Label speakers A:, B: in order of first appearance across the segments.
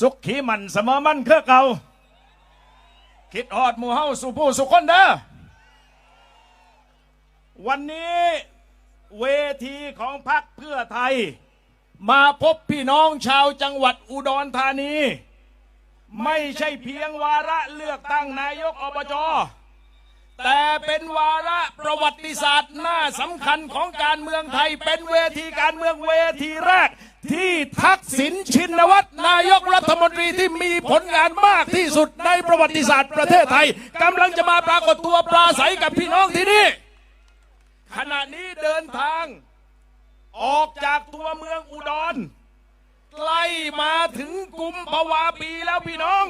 A: สุขขีมันเสมอมันคือเก่าคิดออดหมู่เฮาสู่ผู้สุขคนเด้อวันนี้เวทีของพรรคเพื่อไทย มาพบพี่น้องชาวจังหวัดอุดรธานี ไม่ใช่เพียงวาระเลือกตั้งนายกอบจ แต่เป็นวาระประวัติศาสตร์หน้าสำคัญของการเมืองไทย เป็นเวทีการเมืองเวทีแรก ที่ทักษิณชินวัตรนายกรัฐมนตรีที่มีผลงานมากที่สุดในประวัติศาสตร์ประเทศไทยกำลังจะมาปรากฏตัวปราศัยกับพี่น้องที่นี่ ขณะนี้เดินทาง ออกจากตัวเมืองอุดรใกล้มาถึงกุมภาวาปีแล้วพี่น้อง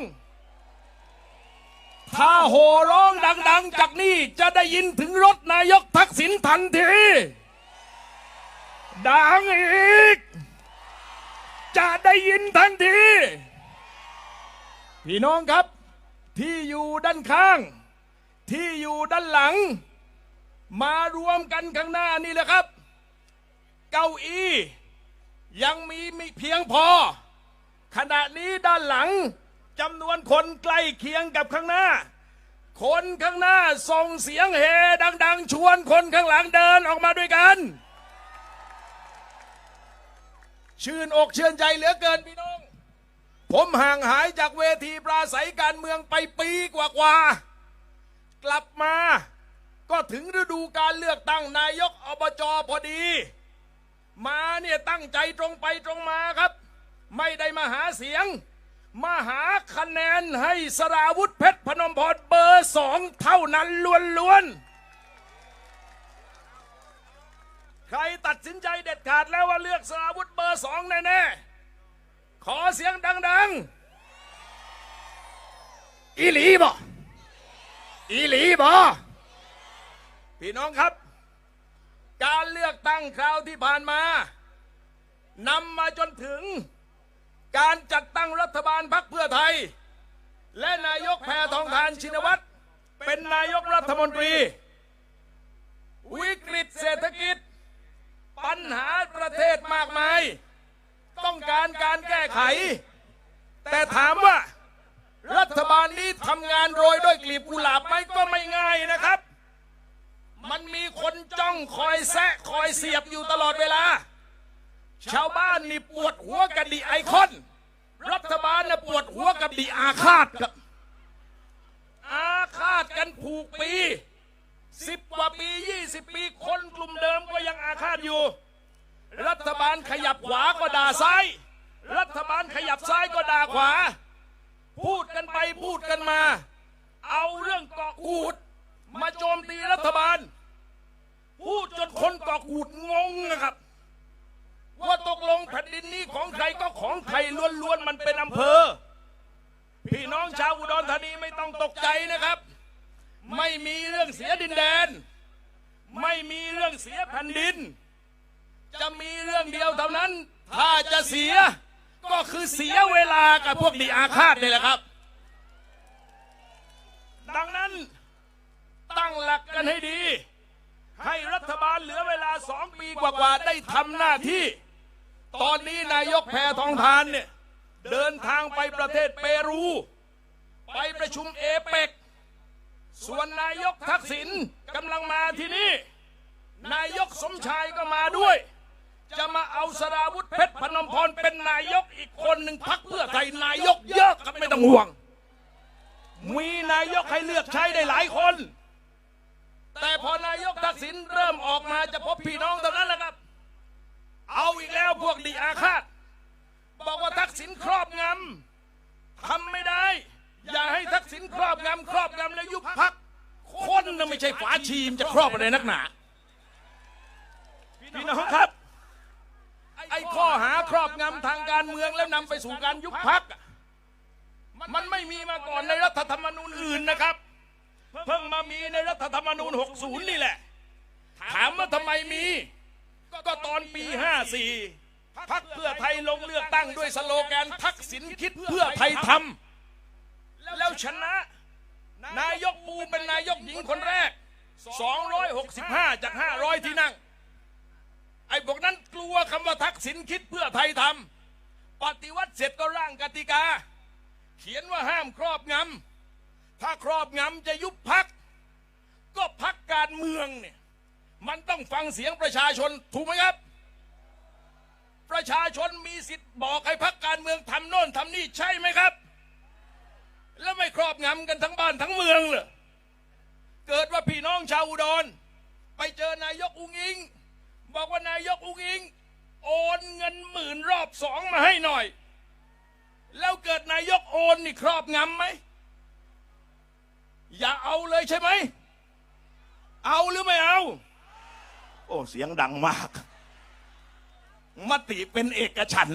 A: ถ้าโห่ร้องดัง ๆ จากนี่จะได้ยินถึงรถนายกทักษิณทันที ดังอีก จะได้ยินทันที พี่น้องครับ ที่อยู่ด้านข้าง ที่อยู่ด้านหลัง มารวมกันข้างหน้านี่แหละครับ เก้าอี้ยังมีมีเพียงพอ ขณะนี้ด้านหลังจำนวนคนใกล้เคียงกับข้างหน้า คนข้างหน้าส่งเสียงเฮดัง ๆ ชวนคนข้างหลังเดินออกมาด้วยกัน ชื่นอกเชื่นใจเหลือเกินพี่น้อง ผมห่างหายจากเวทีปราศัยการเมืองไปปีกว่าๆกลับมา ก็ถึงฤดูการเลือกตั้งนายกอบจพอดี มาเนี่ยตั้งใจตรงไปตรงมาครับ ไม่ได้มาหาเสียง มหาคะแนนให้สราวุธเพชรพนมพรเบอร์สองเท่านั้นล้วนๆ ใครตัดสินใจเด็ดขาดแล้วว่าเลือกสราวุธเบอร์สองแน่ๆ ขอเสียงดังๆ อีหลีบ่อีหลีบ่พี่น้องครับ การเลือกตั้งคราวที่ผ่านมานำมาจนถึง การจัดตั้งรัฐบาลพรรคเพื่อไทย และนายกแพทองทานชินวัตรเป็นนายกรัฐมนตรี วิกฤตเศรษฐกิจ ปัญหาประเทศมากมาย ต้องการการแก้ไข แต่ถามว่ารัฐบาลนี้ทำงานโรยด้วยกลีบกุหลาบไหมก็ไม่ง่ายนะครับ มันมีคนจ้องคอยแซะคอยเสียบอยู่ตลอดเวลา ชาวบ้านนี่ปวดหัวกับดีไอคอน รัฐบาลน่ะปวดหัวกับดีอาฆาตครับ อาฆาตกันผูกปีสิบกว่าปียี่สิบปีคนกลุ่มเดิมก็ยังอาฆาตอยู่ รัฐบาลขยับขวาก็ด่าซ้าย รัฐบาลขยับซ้ายก็ด่าขวา พูดกันไปพูดกันมา เอาเรื่องเกาะกูด มาโจมตีรัฐบาล พูดจนคนเกาะกูดงงนะครับ ว่าตกลงแผ่นดินนี้ของใครก็ของใครล้วนๆมันเป็นอำเภอ พี่น้องชาวอุดรธานีไม่ต้องตกใจนะครับ ไม่มีเรื่องเสียดินแดน ไม่มีเรื่องเสียแผ่นดิน จะมีเรื่องเดียวเท่านั้น ถ้าจะเสียก็คือเสียเวลากับพวกดีอาฆาตนี่แหละครับ ดังนั้นตั้งหลักกันให้ดี ให้รัฐบาลเหลือเวลาสองปีกว่าๆได้ทำหน้าที่ ตอนนี้นายกแพทองทานเนี่ยเดินทางไปประเทศเปรู ไปประชุมเอเปกส่วนนายกทักษิณกำลังมาที่นี่ นายกสมชายก็มาด้วย จะมาเอาสราวุธเพชรพนมพรเป็นนายกอีกคนหนึ่งพักเพื่อไทยนายกเยอะครับไม่ต้องห่วง มีนายกให้เลือกใช้ได้หลายคน แต่พอนายกทักษิณเริ่มออกมาจะพบพี่น้องเท่านั้นแหละครับ เอาอีกแล้วพวกดีอาฆาต บอกว่าทักษิณครอบงำทำไม่ได้ อย่าให้ทักษิณครอบงำครอบงำแล้วยุบพักคนน่ะไม่ใช่ฝาชีมจะครอบอะไรนักหนาพี่น้องครับ ไอ้ข้อหาครอบงำทางการเมืองแล้วนำไปสู่การยุบพัก มันไม่มีมาก่อนในรัฐธรรมนูญอื่นนะครับ เพิ่งมามีในรัฐธรรมนูญ 60 นี่แหละ ถามว่าทำไมมี ก็ตอนปี 54พักเพื่อไทยลงเลือกตั้งด้วยสโลแกนทักษิณคิดเพื่อไทยทำแล้วชนะ นายกปูเป็นนายกหญิงคนแรก 265 จาก 500 ที่นั่ง ไอ้พวกนั้นกลัวคำว่าทักษิณคิดเพื่อไทยทำปฏิวัติเสร็จก็ร่างกติกา เขียนว่าห้ามครอบงำถ้าครอบงำจะยุบพัก ก็พักการเมืองเนี่ย มันต้องฟังเสียงประชาชนถูกไหมครับ ประชาชนมีสิทธิ์บอกให้พักการเมืองทำโน่นทำนี่ใช่ไหมครับ แล้วไม่ครอบงำกันทั้งบ้านทั้งเมืองเหรอเกิดว่าพี่น้องชาวอุดร ไปเจอนายกอุงอิง บอกว่านายกอุงอิง โอนเงินหมื่นรอบสองมาให้หน่อย แล้วเกิดนายกโอนนี่ครอบงำไหมอย่าเอาเลยใช่ไหม เอาหรือไม่เอา โอ้เสียงดังมาก มติเป็นเอกฉัน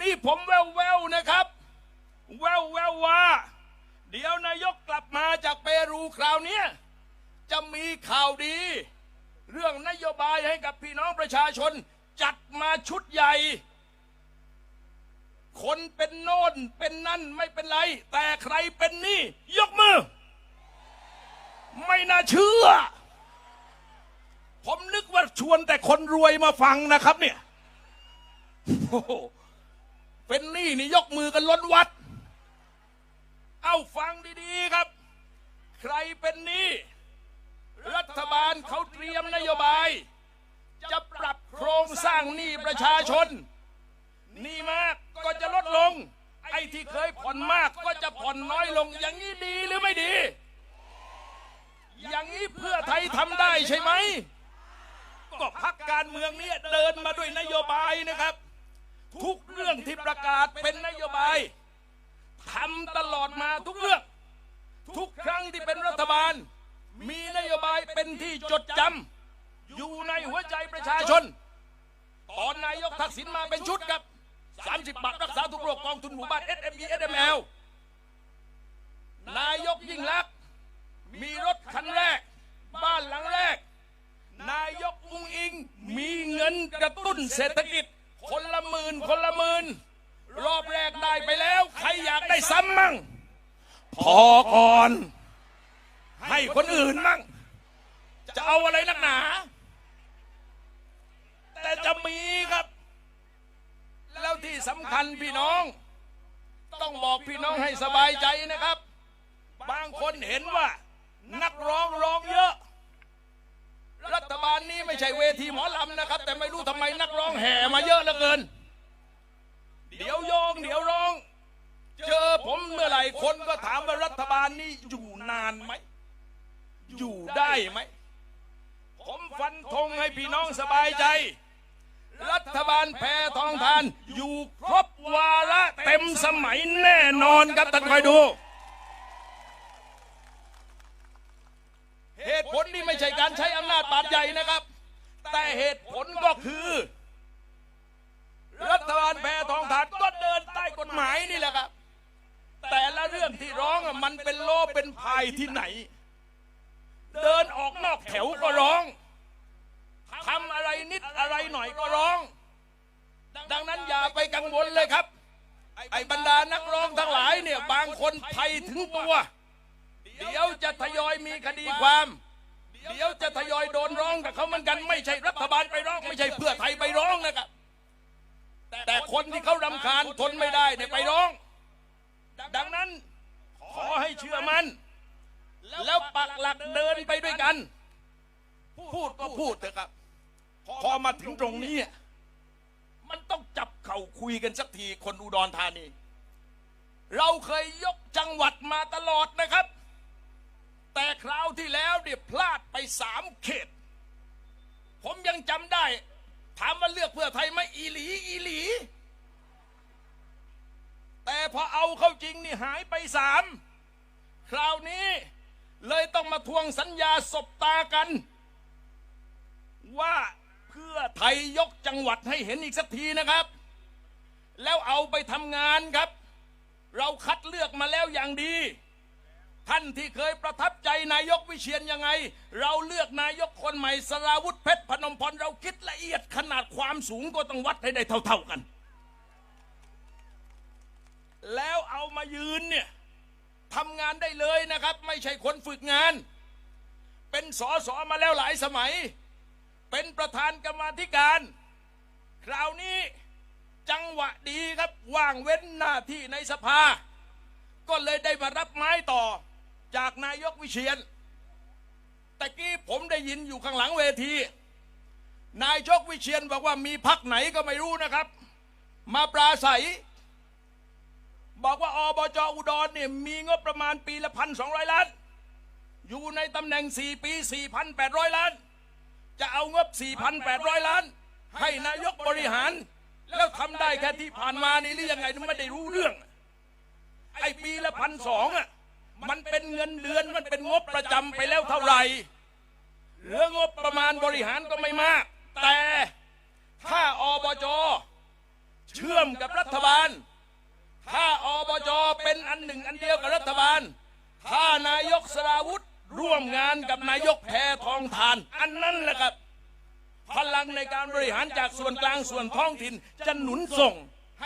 A: นี่ผมแววแววๆนะครับ แววแววๆว่า เดี๋ยวนายกกลับมาจากเปรูคราวนี้จะมีข่าวดี เรื่องนโยบายให้กับพี่น้องประชาชน จัดมาชุดใหญ่ คนเป็นโน่นเป็นนั่นไม่เป็นไร แต่ใครเป็นนี่ ยกมือ ไม่น่าเชื่อ ผมนึกว่าชวนแต่คนรวยมาฟังนะครับเนี่ยโอ้โหเป็นนี้นี่ยกมือกันล้นวัด เอ้าฟังดีๆครับ ใครเป็นนี้รัฐบาลเขาเตรียมนโยบาย จะปรับโครงสร้างหนี้ประชาชนหนี้มากก็จะลดลง ไอ้ที่เคยผ่อนมากก็จะผ่อนน้อยลง อย่างนี้ดีหรือไม่ดี อย่างนี้เพื่อไทยทำได้ใช่ไหม ก็พักการเมืองเนี้เดินมาด้วยนโยบายนะครับ ทุกเรื่องที่ประกาศเป็นนโยบายทำตลอดมาทุกเรื่อง ทุกครั้งที่เป็นรัฐบาล มีนโยบายเป็นที่จดจำอยู่ในหัวใจประชาชน ตอนนายกทักษิณมาเป็นชุดครับ 30 บาทรักษาทุกโรคกองทุนหมู่บ้าน SME SML นายกยิ่งลักษณ์มีรถคันแรก บ้านหลังแรก นายกอุ้งอิงมีเงินกระตุ้นเศรษฐกิจ คนละหมื่นคนละหมื่นรอบแรกได้ไปแล้ว ใครอยากได้ซ้ำมั่ง พอก่อน ให้คนอื่นมั่ง จะเอาอะไรนักหนา แต่จะมีครับ แล้วที่สำคัญพี่น้อง ต้องบอกพี่น้องให้สบายใจนะครับ บางคนเห็นว่า นักร้องร้องเยอะ รัฐบาลนี้ไม่ใช่เวทีหมอลำนะครับ แต่ไม่รู้ทำไมนักร้องแห่มาเยอะเหลือเกิน เดี๋ยวโยงเดี๋ยวร้อง เจอผมเมื่อไหร่คนก็ถามว่ารัฐบาลนี้อยู่นานไหม อยู่ได้ไหม ผมฟันธงให้พี่น้องสบายใจ รัฐบาลแพทองทานอยู่ครบวาระเต็มสมัยแน่นอนครับท่านคอยดู เหตุผลนี่ไม่ใช่การใช้อำนาจบาดใหญ่นะครับ แต่เหตุผลก็คือ รัฐบาลแพทองทานก็เดินใต้กฎหมายนี่แหละครับ แต่ละเรื่องที่ร้องมันเป็นโลเป็นพายที่ไหน เดินออกนอกแถวก็ร้องทำอะไรนิดอะไรหน่อยก็ร้อง ดังนั้นอย่าไปกังวลเลยครับ ไอ้บรรดานักร้องทั้งหลายเนี่ยบางคนภัยถึงตัว เดี๋ยวจะทยอยมีคดีความ เดี๋ยวจะทยอยโดนร้องกับเขาเหมือนกันไม่ใช่รัฐบาลไปร้อง ไม่ใช่เพื่อไทยไปร้องนะครับ แต่คนที่เขารำคาญทนไม่ได้เนี่ยไปร้อง ดังนั้นขอให้เชื่อมัน แล้วปักหลักเดินไปด้วยกัน พูดก็พูดเถอะครับ พอมาถึงตรงนี้ มันต้องจับเข่าคุยกันสักทีคนอุดรธานี เราเคยยกจังหวัดมาตลอดนะครับ แต่คราวที่แล้วเนี่ยพลาดไปสามเขต ผมยังจำได้ ถามว่าเลือกเพื่อไทยไหมอีหลีอีหลี แต่พอเอาเข้าจริงนี่หายไปสามคราวนี้เลยต้องมาทวงสัญญาสบตากัน ว่าเพื่อไทยยกจังหวัดให้เห็นอีกสักทีนะครับ แล้วเอาไปทำงานครับ เราคัดเลือกมาแล้วอย่างดี ท่านที่เคยประทับใจนายกวิเชียนยังไง เราเลือกนายกคนใหม่สราวุธเพชรพนมพรเราคิดละเอียดขนาดความสูงก็ต้องวัดให้ได้เท่า ๆกัน แล้วเอามายืนเนี่ยทำงานได้เลยนะครับ ไม่ใช่คนฝึกงาน เป็นสอสอมาแล้วหลายสมัย เป็นประธานกรรมาธิการ คราวนี้จะะดีครับว่างเว้นหน้าที่ในสภา ก็เลยได้มารับไม้ต่อ จากนายกวิเชียนตะกี้ผมได้ยินอยู่ข้างหลังเวที นายกวิเชียนบอกว่ามีพักไหนก็ไม่รู้นะครับ มาปราศัย บอกว่าอบจอุดรเนี่ยมีงบประมาณปีละพันสองร้อยล้าน อยู่ในตำแหน่ง4ปี4,800ล้าน จะเอางบ4,800ล้าน ให้นายกบริหาร แล้วทำได้แค่ที่ผ่านมานี่หรือยังไงไม่ได้รู้เรื่อง ไอ้ปีละพันสองอะ มันเป็นเงินเดือนมันเป็นงบประจำไปแล้วเท่าไหร่เหลืองบประมาณบริหารก็ไม่มาก แต่ถ้าอบจเชื่อมกับรัฐบาล ถ้าอบจเป็นอันหนึ่งอันเดียวกับรัฐบาล ถ้านายกสราวุธร่วมงานกับนายกแพทองทาน อันนั้นแหละครับพลังในการบริหารจากส่วนกลางส่วนท้องถิ่นจะหนุนส่ง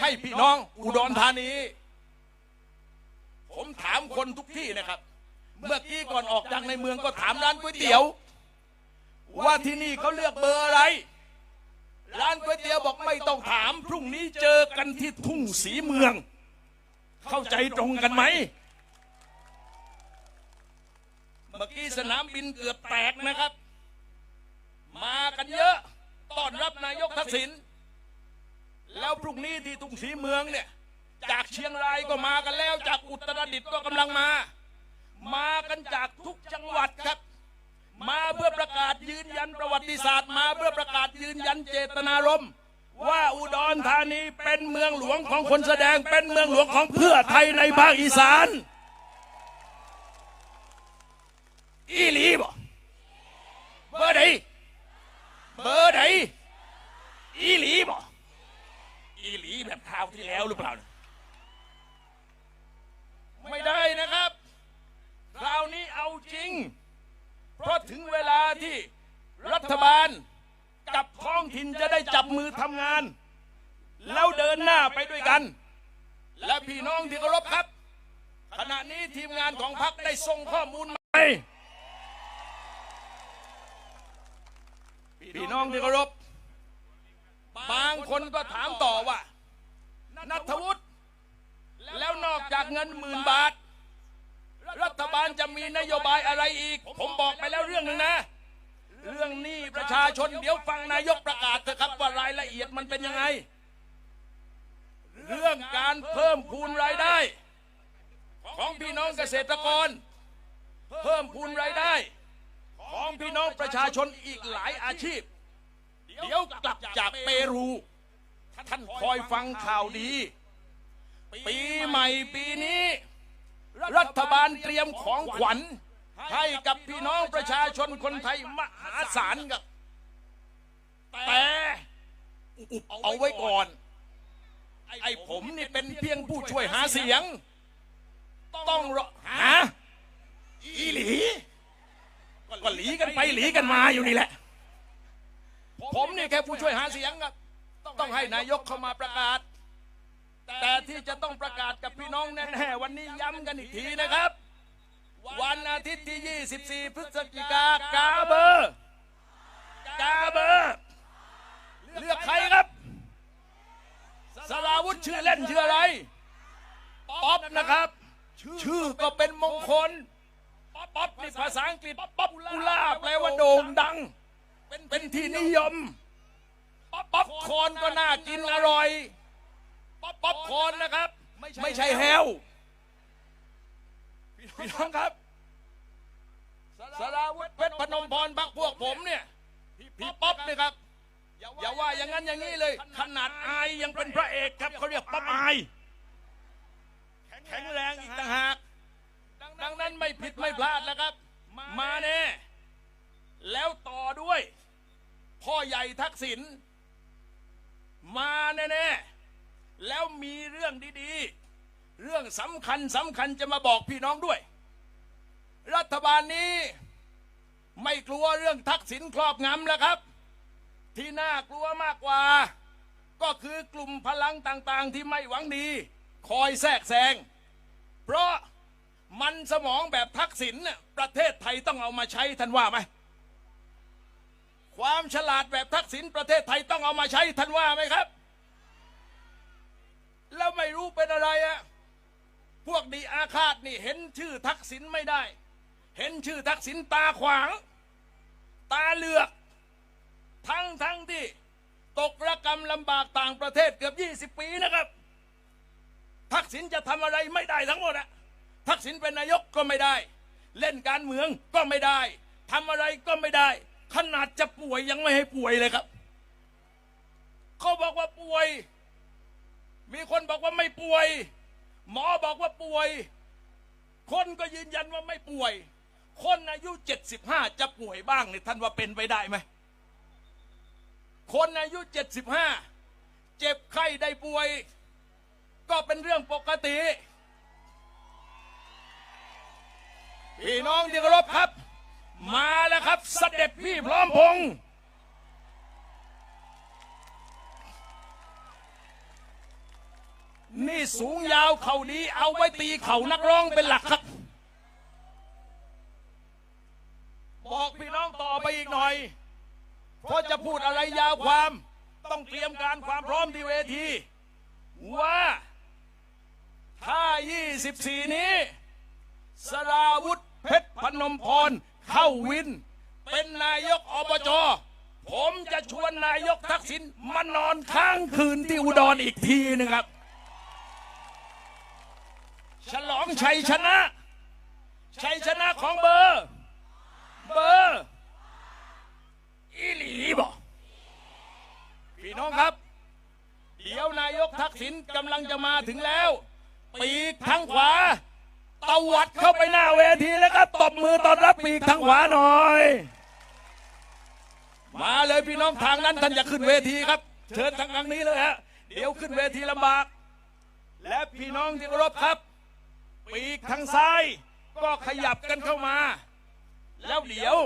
A: ให้พี่น้องอุดรธานี ผมถามคนทุกที่นะครับ เมื่อกี้ก่อนออกจากในเมืองก็ถามร้านก๋วยเตี๋ยว ว่าที่นี่เขาเลือกเบอร์อะไร ร้านก๋วยเตี๋ยวบอกไม่ต้องถาม พรุ่งนี้เจอกันที่ทุ่งสีเมือง เข้าใจตรงกันไหมเมื่อกี้สนามบินเกือบแตกนะครับ มากันเยอะต้อนรับนายกทักษิณแล้วพรุ่งนี้ที่ทุ่งสีเมืองเนี่ย จากเชียงรายก็มากันแล้ว จากอุตรดิตถ์ก็กำลังมา มากันจากทุกจังหวัดครับ มาเพื่อประกาศยืนยันประวัติศาสตร์ มาเพื่อประกาศยืนยันเจตนารมณ์ว่าอุดรธานีเป็นเมืองหลวงของคนแสดงเป็นเมืองหลวงของเพื่อไทยในภาคอีสานอีหลีบ่เบอร์ใดเบอร์ใดอีหลีบ่อีหลีแบบคราวที่แล้วหรือเปล่า ไม่ได้นะครับ คราวนี้เอาจริง เพราะถึงเวลาที่รัฐบาลกับท้องถิ่นจะได้จับมือทำงาน แล้วเดินหน้าไปด้วยกัน และพี่น้องที่เคารพครับ ขณะนี้ทีมงานของพรรคได้ส่งข้อมูลมาให้พี่น้องที่เคารพบางคนก็ถามต่อว่านัทวุฒิแล้วนอกจากเงินหมื่นบาท รัฐบาลจะมีนโยบายอะไรอีก ผมบอกไปแล้วเรื่องหนึ่งนะ เรื่องนี้ประชาชนเดี๋ยวฟังนายกประกาศเถอะครับว่ารายละเอียดมันเป็นยังไง เรื่องการเพิ่มพูนรายได้ ของพี่น้องเกษตรกร เพิ่มพูนรายได้ ของพี่น้องประชาชนอีกหลายอาชีพ เดี๋ยวกลับจากเปรู ท่านคอยฟังข่าวดี ปีใหม่ปีนี้ รัฐบาลเตรียมของขวัญ ให้กับพี่น้องประชาชนคนไทยมหาศาลกับแต่เอาไว้ก่อน ไอ้ผมนี่เป็นเพียงผู้ช่วยหาเสียง ต้องรอหาอีหลีก็หลีกันไปหลีกันมาอยู่นี่แหละ ผมนี่แค่ผู้ช่วยหาเสียงครับต้องให้นายกเข้ามาประกาศ แต่ที่จะต้องประกาศกับพี่น้องแน่ๆวันนี้ย้ำกันอีกทีนะครับ วันอาทิตย์ที่ 24 พฤศจิกากาเบอร์กาเบอร์เลือกใครครับ สราวุธชื่อเล่นชื่ออะไร ป๊อปนะครับ ชื่อก็เป็นมงคล ป๊อปนี่ภาษาอังกฤษ ป๊อปปูล่าแปลว่าโด่งดัง เป็นที่นิยม ป๊อปคอนก็น่ากินอร่อย ป๊อปคอนนะครับ ไม่ใช่แฮวพี่น้องครับสราวุธเพชรพนมพรพักพวกผมเนี่ย พี่ป๊อปเนี่ยครับ อย่าว่าอย่างนั้นอย่างนี้เลย ขนาดอายยังเป็นพระเอกครับเขาเรียกป๊อปอาย แข็งแรงอีกต่างหาก ดังนั้นไม่ผิดไม่พลาดแล้วครับ มาแน่แล้วต่อด้วย พ่อใหญ่ทักษิณมาแน่ๆแล้วมีเรื่องดีๆ เรื่องสำคัญสำคัญจะมาบอกพี่น้องด้วย รัฐบาลนี้ไม่กลัวเรื่องทักษิณครอบงำแล้วครับ ที่น่ากลัวมากกว่า ก็คือกลุ่มพลังต่างๆ ที่ไม่หวังดี คอยแทรกแซง เพราะมันสมองแบบทักษิณประเทศไทยต้องเอามาใช้ท่านว่าไหมความฉลาดแบบทักษิณประเทศไทยต้องเอามาใช้ท่านว่าไหมครับ แล้วไม่รู้เป็นอะไรอะพวกดีอาฆาตนี่เห็นชื่อทักษิณไม่ได้ เห็นชื่อทักษิณตาขวาง ตาเหลือก ทั้งทั้งที่ตกระกรรมลำบากต่างประเทศเกือบ 20 ปีนะครับ ทักษิณจะทำอะไรไม่ได้ทั้งหมดอะทักษิณเป็นนายกก็ไม่ได้ เล่นการเมืองก็ไม่ได้ทำอะไรก็ไม่ได้ ขนาดจะป่วยยังไม่ให้ป่วยเลยครับเขาบอกว่าป่วย มีคนบอกว่าไม่ป่วย หมอบอกว่าป่วย คนก็ยืนยันว่าไม่ป่วย คนอายุ 75 จะป่วยบ้างเนี่ยท่านว่าเป็นไปได้ไหม คนอายุ 75 เจ็บไข้ได้ป่วย ก็เป็นเรื่องปกติ พี่น้องที่เคารพครับ มาแล้วครับเสด็จพี่พร้อมพงษ์นี่สูงยาวเข่าดีเอาไว้ตีเข่านักร้องเป็นหลักครับ บอกพี่น้องต่อไปอีกหน่อย เพราะจะพูดอะไรยาวความ ต้องเตรียมการความพร้อมที่เวที ว่า ถ้า 24 นี้ สราวุธเพชรพนมพร เข้าวิน เป็นนายกอบจ ผมจะชวนนายกทักษิณมานอนค้างคืนที่อุดรอีกทีหนึงครับ ฉลองชัยชนะ ชัยชนะของเบอร์ เบอร์ อีหลีบอกพี่น้องครับ เดี๋ยวนายกทักษิณกำลังจะมาถึงแล้ว ปีกทางขวาตวัดเข้าไปหน้าเวทีแล้วก็ตบมือตอนรับปีกทางขวาหน่อย มาเลยพี่น้องทางนั้นท่านอย่าขึ้นเวทีครับ เชิญทางทางนี้เลยฮะเดี๋ยวขึ้นเวทีลำบาก และพี่น้องที่เคารพครับ ปีกทางซ้ายก็ขยับกันเข้ามา แล้วเดี๋ยว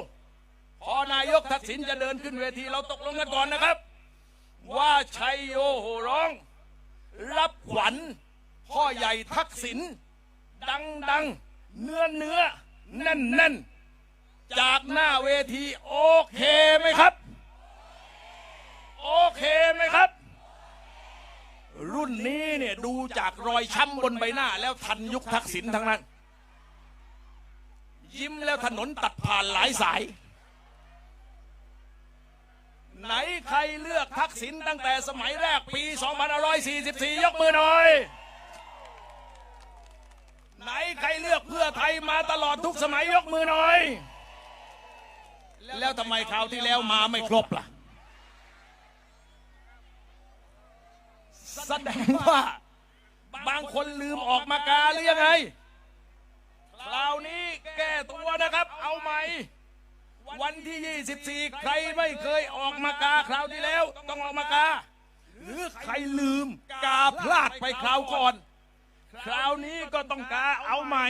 A: พอนายกทักษิณจะเดินขึ้นเวทีเราตกลงกันก่อนนะครับ ว่าชัยโยโหร้อง รับขวัญพ่อใหญ่ทักษิณดังดังเนื้อเนื้อแน่นแน่นจากหน้าเวทีโอเคไหมครับ โอเคไหมครับ รุ่นนี้เนี่ยดูจากรอยช้ำบนใบหน้า แล้วทันยุคทักษิณทั้งนั้น ยิ้มแล้วถนนตัดผ่านหลายสาย ไหนใครเลือกทักษิณตั้งแต่สมัยแรกปี 2544 ยกมือหน่อย ไหนใครเลือกเพื่อไทยมาตลอดทุกสมัยยกมือหน่อย แล้วทำไมคราวที่แล้วมาไม่ครบล่ะ แสดงว่า บางคนลืมออกมากาหรือยังไง คราวนี้แก้ตัวนะครับ เอาใหม่ วันที่ 24 ใครไม่เคยออกมากาคราวที่แล้ว ต้องออกมากา หรือใครลืมกาพลาดไปคราวก่อน คราวนี้ก็ต้องกาเอาใหม่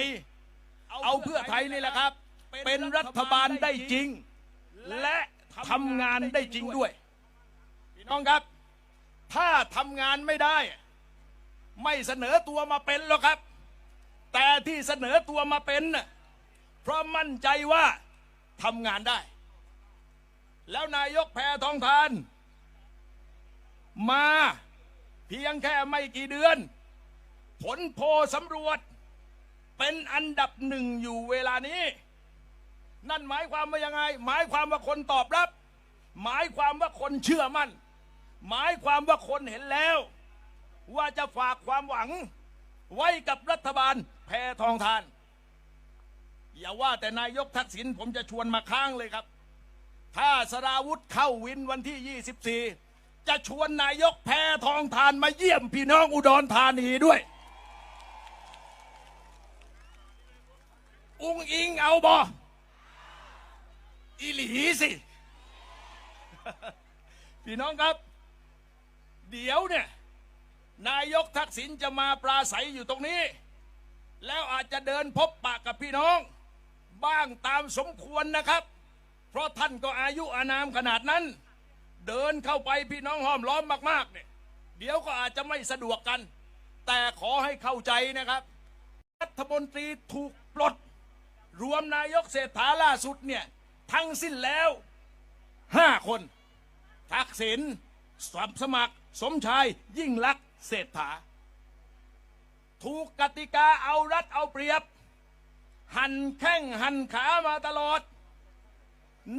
A: เอาเพื่อไทยนี่แหละครับ เป็นรัฐบาลได้จริง และทำงานได้จริงด้วยพี่น้องครับ ถ้าทำงานไม่ได้ ไม่เสนอตัวมาเป็นหรอกครับ แต่ที่เสนอตัวมาเป็น เพราะมั่นใจว่า ทำงานได้ แล้วนายกแพทองทาน มาเพียงแค่ไม่กี่เดือน ผลโพสำรวจ เป็นอันดับหนึ่งอยู่เวลานี้ นั่นหมายความว่ายังไง หมายความว่าคนตอบรับ หมายความว่าคนเชื่อมั่น หมายความว่าคนเห็นแล้ว ว่าจะฝากความหวัง ไว้กับรัฐบาลแพทองทาน อย่าว่าแต่นายกทักษิณผมจะชวนมาค้างเลยครับ ถ้าสราวุธเข้าวินวันที่ 24 จะชวนนายกแพทองทานมาเยี่ยมพี่น้องอุดรธานีด้วย อุงอิงเอาบออีหลีสิ พี่น้องครับ เดี๋ยวเนี่ยนายกทักษิณจะมาปราศัยอยู่ตรงนี้ แล้วอาจจะเดินพบปะกับพี่น้อง บ้างตามสมควรนะครับ เพราะท่านก็อายุอานามขนาดนั้น เดินเข้าไปพี่น้องห้อมล้อมมากๆเนี่ยเดี๋ยวก็อาจจะไม่สะดวกกัน แต่ขอให้เข้าใจนะครับ รัฐมนตรีถูกปลด รวมนายกเศรษฐาล่าสุดเนี่ย ทั้งสิ้นแล้วห้าคน ทักษิณสมสมัคร สมชายยิ่งลักษณ์เศรษฐา ถูกกติกาเอารัดเอาเปรียบ หันแข้งหันขามาตลอด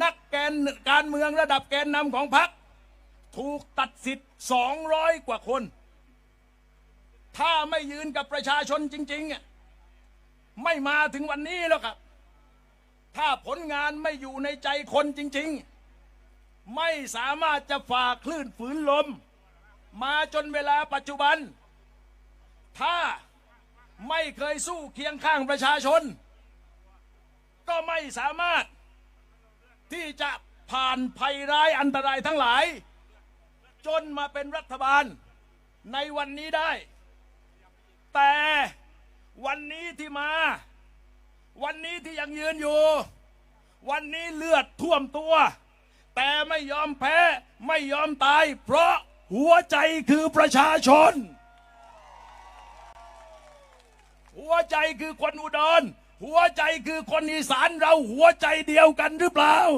A: นักแกนการเมืองระดับแกนนำของพรรคถูกตัดสิทธิ์สองร้อยกว่าคน ถ้าไม่ยืนกับประชาชนจริงๆอะไม่มาถึงวันนี้แล้วครับ ถ้าผลงานไม่อยู่ในใจคนจริง ๆ ไม่สามารถจะฝ่าคลื่นฝืนลม มาจนเวลาปัจจุบัน ถ้าไม่เคยสู้เคียงข้างประชาชน ก็ไม่สามารถที่จะผ่านภัยร้ายอันตรายทั้งหลาย จนมาเป็นรัฐบาลในวันนี้ได้ แต่วันนี้ที่มา วันนี้ที่ยังยืนอยู่ วันนี้เลือดท่วมตัว แต่ไม่ยอมแพ้ไม่ยอมตาย เพราะหัวใจคือประชาชน หัวใจคือคนอุดร หัวใจคือคนอีสานเราหัวใจเดียวกันหรือเปล่า